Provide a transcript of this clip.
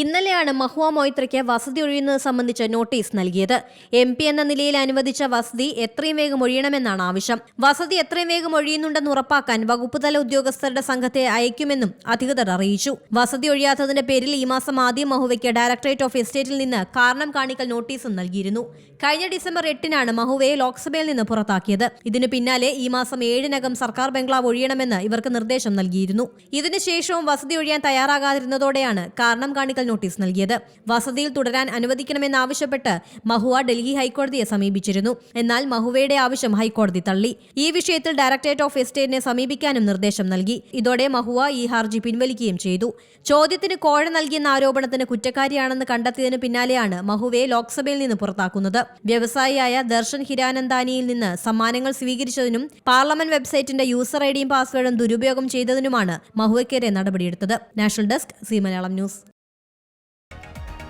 ഇന്നലെയാണ് മഹുവ മൊയ്ത്രയ്ക്ക് വസതി ഒഴിയുന്നത് സംബന്ധിച്ച് നോട്ടീസ് നൽകിയത്. എം പി എന്ന നിലയിൽ അനുവദിച്ച വസതി എത്രയും വേഗം ഒഴിയണമെന്നാണ് ആവശ്യം. വസതി എത്രയും വേഗം ഒഴിയുന്നുണ്ടെന്ന് ഉറപ്പാക്കാൻ വകുപ്പുതല ഉദ്യോഗസ്ഥരുടെ സംഘത്തെ അയക്കുമെന്നും അധികൃതർ അറിയിച്ചു. വസതി ഒഴിയാത്തതിന്റെ പേരിൽ ഈ മാസം ആദ്യം മഹുവയ്ക്ക് ഡയറക്ടറേറ്റ് ഓഫ് എസ്റ്റേറ്റിൽ നിന്ന് കാരണം കാണിക്കൽ നോട്ടീസും നൽകിയിരുന്നു. കഴിഞ്ഞ ഡിസംബർ എട്ടിനാണ് മഹുവയെ ലോക്സഭയിൽ നിന്ന് പുറത്താക്കിയത്. ഇതിനു പിന്നാലെ ഈ മാസം ഏഴിനകം സർക്കാർ ബംഗ്ലാവ് ഒഴിയണമെന്ന് ഇവർക്ക് നിർദ്ദേശം നൽകിയിരുന്നു. ഇതിനുശേഷവും വസതി ഒഴിയാൻ തയ്യാറാകാതിരുന്നതോടെയാണ് കാരണം കാണിക്കൽ നോട്ടീസ് നൽകിയത്. വസതിയിൽ തുടരാൻ അനുവദിക്കണമെന്നാവശ്യപ്പെട്ട് മഹുവ ഡൽഹി ഹൈക്കോടതിയെ സമീപിച്ചിരുന്നു. എന്നാൽ മഹുവയുടെ ആവശ്യം ഹൈക്കോടതി തള്ളി. ഈ വിഷയത്തിൽ ഡയറക്ടറേറ്റ് ഓഫ് എസ്റ്റേറ്റിനെ സമീപിക്കാനും നിർദ്ദേശം നൽകി. ഇതോടെ മഹുവ ഈ ഹർജി പിൻവലിക്കുകയും ചെയ്തു. ചോദ്യത്തിന് കോഴ നൽകിയെന്ന ആരോപണത്തിന് കുറ്റക്കാരിയാണെന്ന് കണ്ടെത്തിയതിന് പിന്നാലെയാണ് മഹുവയെ ലോക്സഭയിൽ നിന്ന് പുറത്താക്കുന്നത്. വ്യവസായിയായ ദർശൻ ഹിരാനന്ദാനിയിൽ നിന്ന് സമ്മാനങ്ങൾ സ്വീകരിച്ചതിനും പാർലമെന്റ് വെബ്സൈറ്റിന്റെ യൂസർ ഐഡിയും പാസ്വേഡും ദുരുപയോഗം ചെയ്തതിനുമാണ് മഹുവയ്ക്കെതിരെ നടപടിയെടുത്തത്. National desk Zee Malayalam News.